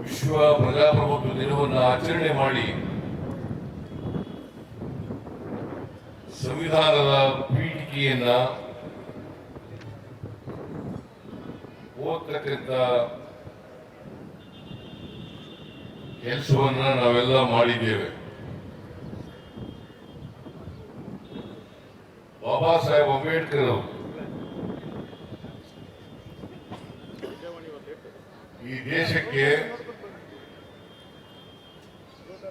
ವಿಶ್ವ ಪ್ರಜಾಪ್ರಭುತ್ವ ದಿನವನ್ನು ಆಚರಣೆ ಮಾಡಿ ಸಂವಿಧಾನದ ಪೀಠಿಕೆಯನ್ನ ಓದ್ತಕ್ಕಂಥ ಕೆಲಸವನ್ನ ನಾವೆಲ್ಲ ಮಾಡಿದ್ದೇವೆ. ಬಾಬಾ ಸಾಹೇಬ್ ಅಂಬೇಡ್ಕರ್ ಅವರು ಈ ದೇಶಕ್ಕೆ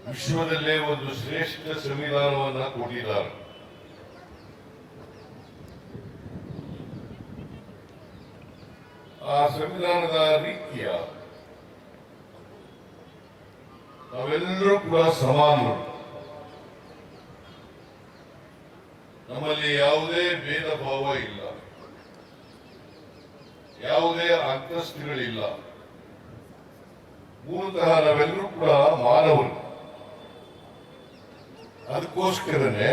ವಿಶ್ವದಲ್ಲೇ ಒಂದು ಶ್ರೇಷ್ಠ ಸಂವಿಧಾನವನ್ನ ಕೊಟ್ಟಿದ್ದಾರೆ. ಆ ಸಂವಿಧಾನದ ರೀತಿಯ ನಾವೆಲ್ಲರೂ ಕೂಡ ಸಮಾನರು. ನಮ್ಮಲ್ಲಿ ಯಾವುದೇ ಭೇದ ಭಾವ ಇಲ್ಲ. ಯಾವುದೇ ಅಂತಸ್ತುಗಳಿಲ್ಲ ಮೂಲತಃ ನಾವೆಲ್ಲರೂ ಕೂಡ ಮಾನವರು. ಅದಕ್ಕೋಸ್ಕರನೇ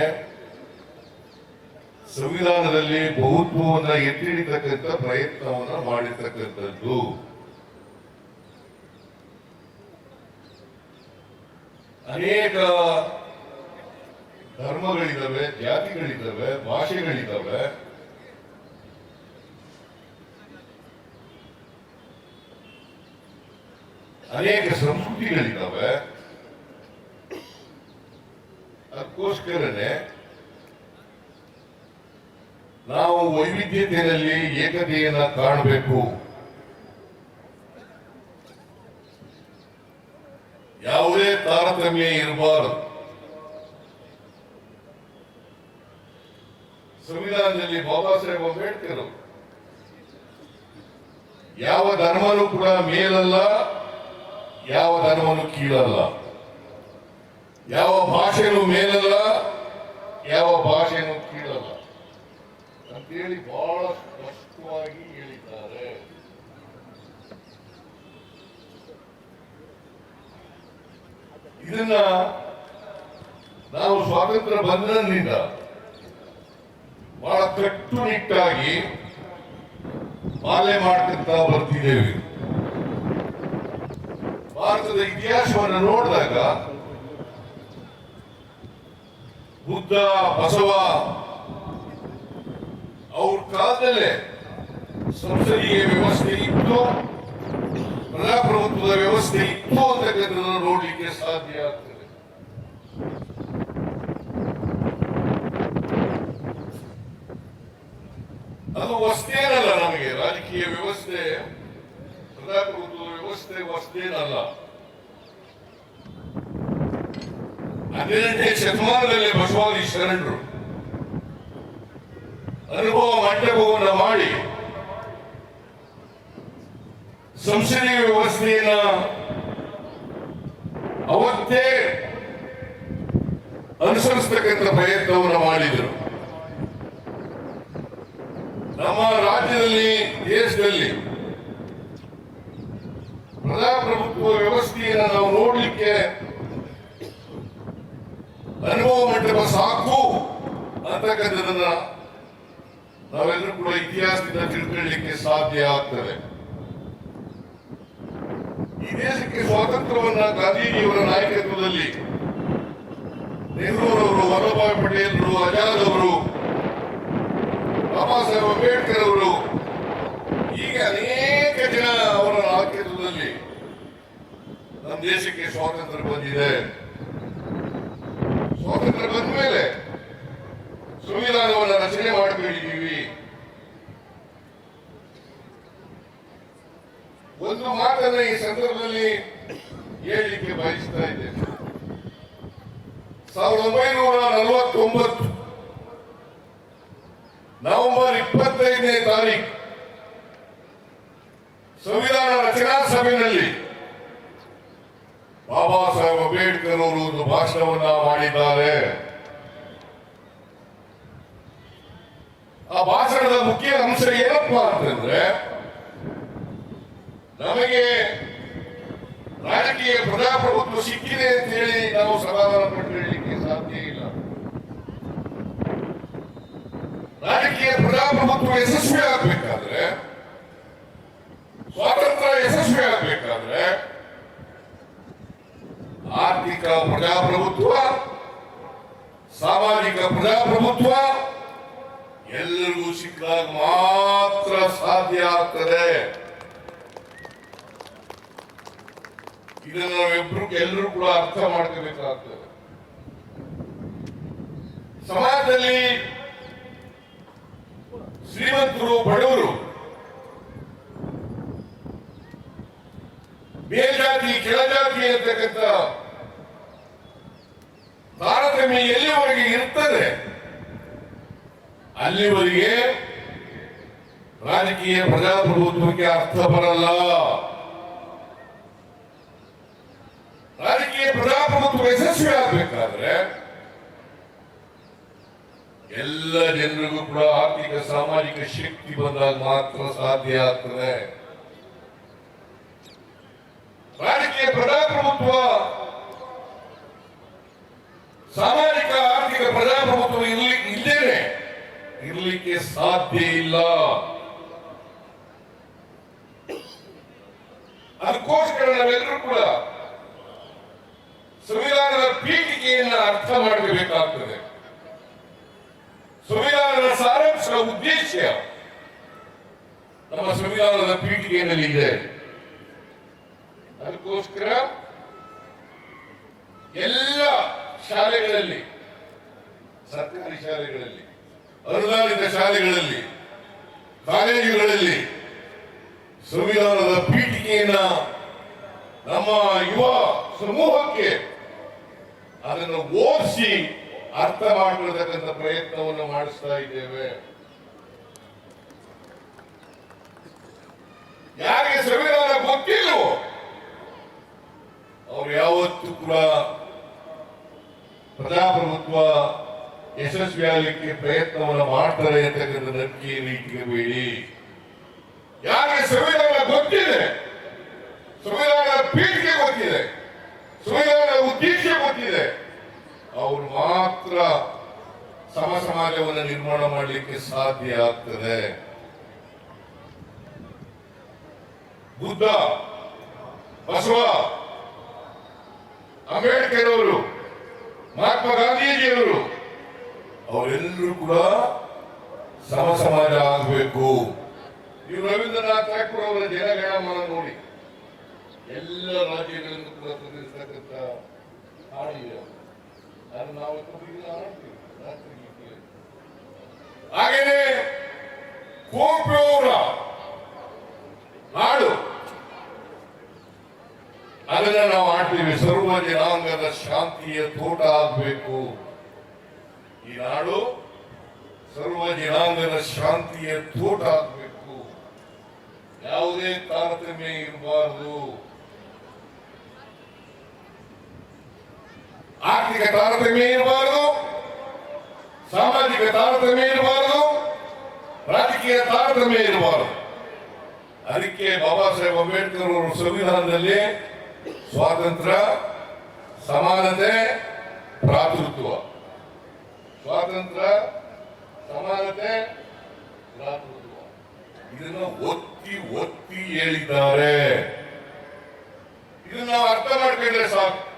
ಸಂವಿಧಾನದಲ್ಲಿ ಬಹುತ್ವವನ್ನ ಎತ್ತಿಡಿತಕ್ಕಂಥ ಪ್ರಯತ್ನವನ್ನ ಮಾಡಿರ್ತಕ್ಕಂಥದ್ದು. ಅನೇಕ ಧರ್ಮಗಳಿದ್ದಾವೆ ಜಾತಿಗಳಿದ್ದಾವೆ ಭಾಷೆಗಳಿದ್ದಾವೆ ಅನೇಕ ಸಂಸ್ಕೃತಿಗಳಿದ್ದಾವೆ. ಅದಕ್ಕೋಸ್ಕರನೇ ನಾವು ವೈವಿಧ್ಯತೆಯಲ್ಲಿ ಏಕತೆಯನ್ನು ಕಾಣಬೇಕು. ಯಾವುದೇ ತಾರತಮ್ಯ ಇರಬಾರದು. ಸಂವಿಧಾನದಲ್ಲಿ ಬಾಬಾ ಸಾಹೇಬ್ ಅಂಬೇಡ್ಕರ್ ಯಾವ ಧರ್ಮನೂ ಕೂಡ ಮೇಲಲ್ಲ ಯಾವ ಧರ್ಮನು ಕೀಳಲ್ಲ. ಯಾವ ಭಾಷೆನೂ ಮೇಲಲ್ಲ, ಯಾವ ಭಾಷೆನೂ ಕೀಳಲ್ಲ. ಅಂತೇಳಿ ಬಹಳ ಸ್ಪಷ್ಟವಾಗಿ ಹೇಳಿದ್ದಾರೆ. ಇದನ್ನ ನಾವು ಸ್ವಾತಂತ್ರ್ಯ ಬಂಧನದಿಂದ ಬಹಳ ಕಟ್ಟುನಿಟ್ಟಾಗಿ ಪಾಲನೆ ಮಾಡ್ತಿರ್ತಾ ಬರ್ತಿದ್ದೇವೆ. ಭಾರತದ ಇತಿಹಾಸವನ್ನು ನೋಡಿದಾಗ ಬುದ್ಧ, ಬಸವ, ಅವ್ರ ಕಾಲದಲ್ಲೇ ಸಂಸದೀಯ ವ್ಯವಸ್ಥೆ ಇತ್ತು, ಪ್ರಜಾಪ್ರಭುತ್ವದ ವ್ಯವಸ್ಥೆ ಇತ್ತು ಅಂತಕ್ಕಂಥದ್ದನ್ನು ನೋಡಲಿಕ್ಕೆ ಸಾಧ್ಯ ಆಗ್ತದೆ. ಅದು ವಸ್ತೇನಲ್ಲ ನಮಗೆ, ರಾಜಕೀಯ ವ್ಯವಸ್ಥೆ ಪ್ರಜಾಪ್ರಭುತ್ವದ ಹೊಸದೇನಲ್ಲ ಹದಿನೆಂಟನೇ ಶತಮಾನದಲ್ಲಿ ಬಸವಾದಿ ಶರಣರು ಅನುಭವ ಮಂಟಪವನ್ನು ಮಾಡಿ ಸಂಸದೀಯ ವ್ಯವಸ್ಥೆಯನ್ನ ಅವತ್ತೇ ಅನುಸರಿಸತಕ್ಕಂಥ ಪ್ರಯತ್ನವನ್ನು ಮಾಡಿದರು. ನಮ್ಮ ರಾಜ್ಯದಲ್ಲಿ, ದೇಶದಲ್ಲಿ ಪ್ರಜಾಪ್ರಭುತ್ವ ವ್ಯವಸ್ಥೆಯನ್ನು ನಾವು ನೋಡಲಿಕ್ಕೆ ಅನುಭವ ಮಂಟಪ ಸಾಕು ಅಂತಕ್ಕಂಥದನ್ನ ನಾವೆಲ್ಲರೂ ಕೂಡ ಇತಿಹಾಸದಿಂದ ತಿಳ್ಕೊಳ್ಳಿಕ್ಕೆ ಸಾಧ್ಯ ಆಗ್ತದೆ. ಈ ದೇಶಕ್ಕೆ ಸ್ವಾತಂತ್ರ್ಯವನ್ನ ಗಾಂಧೀಜಿಯವರ ನಾಯಕತ್ವದಲ್ಲಿ ನೆಹರೂರವರು ವಲ್ಲಭಾಯ್ ಪಟೇಲ್ರು ಆಜಾದ್ ಅವರು, ಬಾಬಾ ಸಾಹೇಬ್ ಅಂಬೇಡ್ಕರ್ ಅವರು ಹೀಗೆ ಅನೇಕ ಜನ ಅವರ ನಾಯಕತ್ವದಲ್ಲಿ ನಮ್ಮ ದೇಶಕ್ಕೆ ಸ್ವಾತಂತ್ರ್ಯ ಬಂದಿದೆ. ಸ್ವಾತಂತ್ರ್ಯ ಬಂದ ಮೇಲೆ ಸಂವಿಧಾನವನ್ನು ರಚನೆ ಮಾಡಿಕೊಂಡಿದ್ದೀವಿ. ಒಂದು ಮಾತನ್ನ ಈ ಸಂದರ್ಭದಲ್ಲಿ ಹೇಳಲಿಕ್ಕೆ ಬಯಸ್ತಾ ಇದ್ದೇನೆ. ಸಾವಿರದ ಒಂಬೈನೂರ ನಲವತ್ತೊಂಬತ್ತು ನವೆಂಬರ್ ಇಪ್ಪತ್ತೈದನೇ ತಾರೀಕು ಸಂವಿಧಾನ ರಚನಾ ಸಭೆಯಲ್ಲಿ ಬಾಬಾ ಸಾಹೇಬ್ ಅಂಬೇಡ್ಕರ್ ಅವರು ಒಂದು ಭಾಷಣವನ್ನ ಮಾಡಿದ್ದಾರೆ ಆ ಭಾಷಣದ ಮುಖ್ಯ ಅಂಶ ಏನಪ್ಪಾ ಅಂತಂದ್ರೆ, ನಮಗೆ ರಾಜಕೀಯ ಪ್ರಜಾಪ್ರಭುತ್ವ ಸಿಕ್ಕಿದೆ ಅಂತ ಹೇಳಿ ನಾವು ಸಮಾಧಾನ ಪಟ್ಟಿರಲಿಕ್ಕೆ ಸಾಧ್ಯ ಇಲ್ಲ. ರಾಜಕೀಯ ಪ್ರಜಾಪ್ರಭುತ್ವ ಯಶಸ್ವಿ ಆಗ್ಬೇಕಾದ್ರೆ, ಸ್ವಾತಂತ್ರ್ಯ ಯಶಸ್ವಿ ಆಗ್ಬೇಕಾದ್ರೆ, ಆರ್ಥಿಕ ಪ್ರಜಾಪ್ರಭುತ್ವ, ಸಾಮಾಜಿಕ ಪ್ರಜಾಪ್ರಭುತ್ವ ಮಾತ್ರ ಸಾಧ್ಯ ಆಗ್ತದೆ. ಇದನ್ನು ನಾವೆಬ್ರು ಎಲ್ಲರೂ ಕೂಡ ಅರ್ಥ ಮಾಡ್ಕೋಬೇಕಾಗ್ತದೆ. ಸಮಾಜದಲ್ಲಿ ಶ್ರೀಮಂತರು, ಬಡವರು ಮೇಲ್ಜಾತಿ, ಕೆಳಜಾತಿ ಅಂತಕ್ಕಂಥ ತಾರತಮ್ಯ ಎಲ್ಲಿವರೆಗೆ ಇರ್ತದೆ, ಅಲ್ಲಿವರೆಗೆ ರಾಜಕೀಯ ಪ್ರಜಾಪ್ರಭುತ್ವಕ್ಕೆ ಅರ್ಥ ಬರಲ್ಲ. ರಾಜಕೀಯ ಪ್ರಜಾಪ್ರಭುತ್ವ ಯಶಸ್ವಿ ಆಗ್ಬೇಕಾದ್ರೆ ಎಲ್ಲ ಜನರಿಗೂ ಕೂಡ ಆರ್ಥಿಕ, ಸಾಮಾಜಿಕ ಶಕ್ತಿ ಬಂದಾಗ ಮಾತ್ರ ಸಾಧ್ಯ ಆಗ್ತದೆ. ರಾಜಕೀಯ ಪ್ರಜಾಪ್ರಭುತ್ವ, ಸಾಮಾಜಿಕ, ಆರ್ಥಿಕ ಪ್ರಜಾಪ್ರಭುತ್ವ ಇರ್ಲಿ ಇದ್ದೇನೆ ಇರ್ಲಿಕ್ಕೆ ಸಾಧ್ಯ ಇಲ್ಲ ಅದಕ್ಕೋಸ್ಕರ ನಾವೆಲ್ಲರೂ ಕೂಡ ಸಂವಿಧಾನದ ಪೀಠಿಕೆಯನ್ನ ಅರ್ಥ ಮಾಡಬೇಕಾಗ್ತದೆ ಸಂವಿಧಾನದ ಸಾರಾಂಶದ ಉದ್ದೇಶ ನಮ್ಮ ಸಂವಿಧಾನದ ಪೀಠಿಕೆಯಲ್ಲಿ ಇದೆ. ಅದಕ್ಕೋಸ್ಕರ ಎಲ್ಲ ಶಾಲೆಗಳಲ್ಲಿ, ಸರ್ಕಾರಿ ಶಾಲೆಗಳಲ್ಲಿ, ಅನುದಾನಿತ ಶಾಲೆಗಳಲ್ಲಿ, ಕಾಲೇಜುಗಳಲ್ಲಿ ಸಂವಿಧಾನದ ಪೀಠಿಕೆಯನ್ನ ನಮ್ಮ ಯುವ ಸಮೂಹಕ್ಕೆ ಅದನ್ನು ಓದಿಸಿ ಅರ್ಥ ಮಾಡಿರತಕ್ಕಂಥ ಪ್ರಯತ್ನವನ್ನು ಮಾಡಿಸ್ತಾ ಇದ್ದೇವೆ. ಯಾರಿಗೆ ಸಂವಿಧಾನ ಗೊತ್ತಿಲ್ಲವೋ, ಅವ್ರು ಯಾವತ್ತೂ ಕೂಡ ಪ್ರಜಾಪ್ರಭುತ್ವ ಯಶಸ್ವಿ ಆಗಲಿಕ್ಕೆ ಪ್ರಯತ್ನವನ್ನು ಮಾಡ್ತಾರೆ ಅಂತಕ್ಕಂಥ ನಂಬಿಕೆಯಲ್ಲಿ ಇಟ್ಕೋಬೇಡಿ ಯಾರಿಗೆ ಸಂವಿಧಾನ ಗೊತ್ತಿದೆ, ಸಂವಿಧಾನದ ಪೀಠಿಗೆ ಗೊತ್ತಿದೆ, ಸಂವಿಧಾನದ ಉದ್ದೇಶ ಗೊತ್ತಿದೆ ಅವರು ಮಾತ್ರ ಸಮ ಸಮಾಜವನ್ನು ನಿರ್ಮಾಣ ಮಾಡಲಿಕ್ಕೆ ಸಾಧ್ಯ ಆಗ್ತದೆ. ಬುದ್ಧ, ಬಸವ ಅಂಬೇಡ್ಕರ್ ಅವರು ಮಹಾತ್ಮ ಗಾಂಧೀಜಿಯವರು, ಅವರೆಲ್ಲರೂ ಕೂಡ ಸಮ ಸಮಾಜ ಆಗಬೇಕು. ನೀವು ರವೀಂದ್ರನಾಥ್ ಠಾಕೂರ್ ಅವರ ಜನಗಣಮನ ನೋಡಿ ಎಲ್ಲ ರಾಜ್ಯಗಳನ್ನು ಕೂಡ ಪ್ರತಿನಿಧಿಸ್ತಕ್ಕಂಥ ಹಾಡಿದೆ. ಅದು ನಾವು ಹಾಡ್ತೀವಿ ರಾತ್ರಿ. ಹಾಗೇನೆ ಕುವೆಂಪು ಅವರ ಹಾಡು. ಅದನ್ನ ನಾವು ಆಡ್ತೀವಿ ಸರ್ವ ಜನಾಂಗದ ಶಾಂತಿಯ ತೋಟ ಆಗಬೇಕು. ಈ ನಾಡು ಸರ್ವ ಜನಾಂಗದ ಶಾಂತಿಯ ತೋಟ ಆಗ್ಬೇಕು. ಯಾವುದೇ ತಾರತಮ್ಯ ಇರಬಾರದು. ಆರ್ಥಿಕ ತಾರತಮ್ಯ ಇರಬಾರದು ಸಾಮಾಜಿಕ ತಾರತಮ್ಯ ಇರಬಾರದು ರಾಜಕೀಯ ತಾರತಮ್ಯ ಇರಬಾರದು ಅದಕ್ಕೆ ಬಾಬಾ ಸಾಹೇಬ್ ಅಂಬೇಡ್ಕರ್ ಅವರ ಸಂವಿಧಾನದಲ್ಲಿ ಸ್ವಾತಂತ್ರ್ಯ, ಸಮಾನತೆ, ಭ್ರಾತೃತ್ವ. ಸ್ವಾತಂತ್ರ್ಯ, ಸಮಾನತೆ, ಭ್ರಾತೃತ್ವ. ಇದನ್ನು ಒತ್ತಿ ಒತ್ತಿ ಹೇಳಿದ್ದಾರೆ. ಇದನ್ನು ನಾವು ಅರ್ಥ ಮಾಡ್ಕೊಂಡ್ರೆ ಸಾಕು.